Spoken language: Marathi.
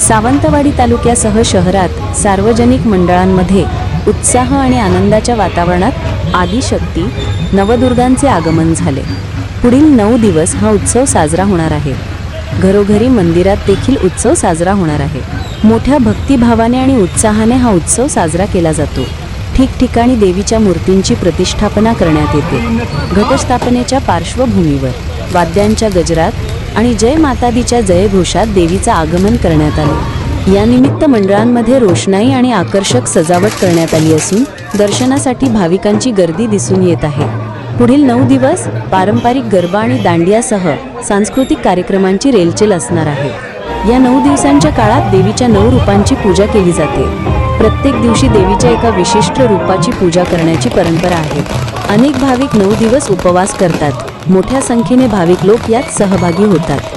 सावंतवाडी तालुक्यासह शहरात सार्वजनिक मंडळांमध्ये उत्साह आणि आनंदाच्या वातावरणात आदिशक्ती नवदुर्गांचे आगमन झाले. पुढील नऊ दिवस हा उत्सव साजरा होणार आहे. घरोघरी मंदिरात देखील उत्सव साजरा होणार आहे. मोठ्या भक्तिभावाने आणि उत्साहाने हा उत्सव साजरा केला जातो. ठिकठिकाणी देवीच्या मूर्तींची प्रतिष्ठापना करण्यात येते. घटस्थापनेच्या पार्श्वभूमीवर वाद्यांच्या गजरात आणि जय मातादीच्या जयघोषात देवीचं आगमन करण्यात आले. यानिमित्त मंडळांमध्ये रोषणाई आणि आकर्षक सजावट करण्यात आली असून दर्शनासाठी भाविकांची गर्दी दिसून येत आहे. पुढील नऊ दिवस पारंपरिक गरबा आणि दांडियासह सांस्कृतिक कार्यक्रमांची रेलचेल असणार आहे. या नऊ दिवसांच्या काळात देवीच्या नऊ रूपांची पूजा केली जाते. प्रत्येक दिवशी देवीच्या एका विशिष्ट रूपाची पूजा करण्याची परंपरा आहे. अनेक भाविक नऊ दिवस उपवास करतात. मोठ्या संख्येने भाविक लोक यात सहभागी होतात.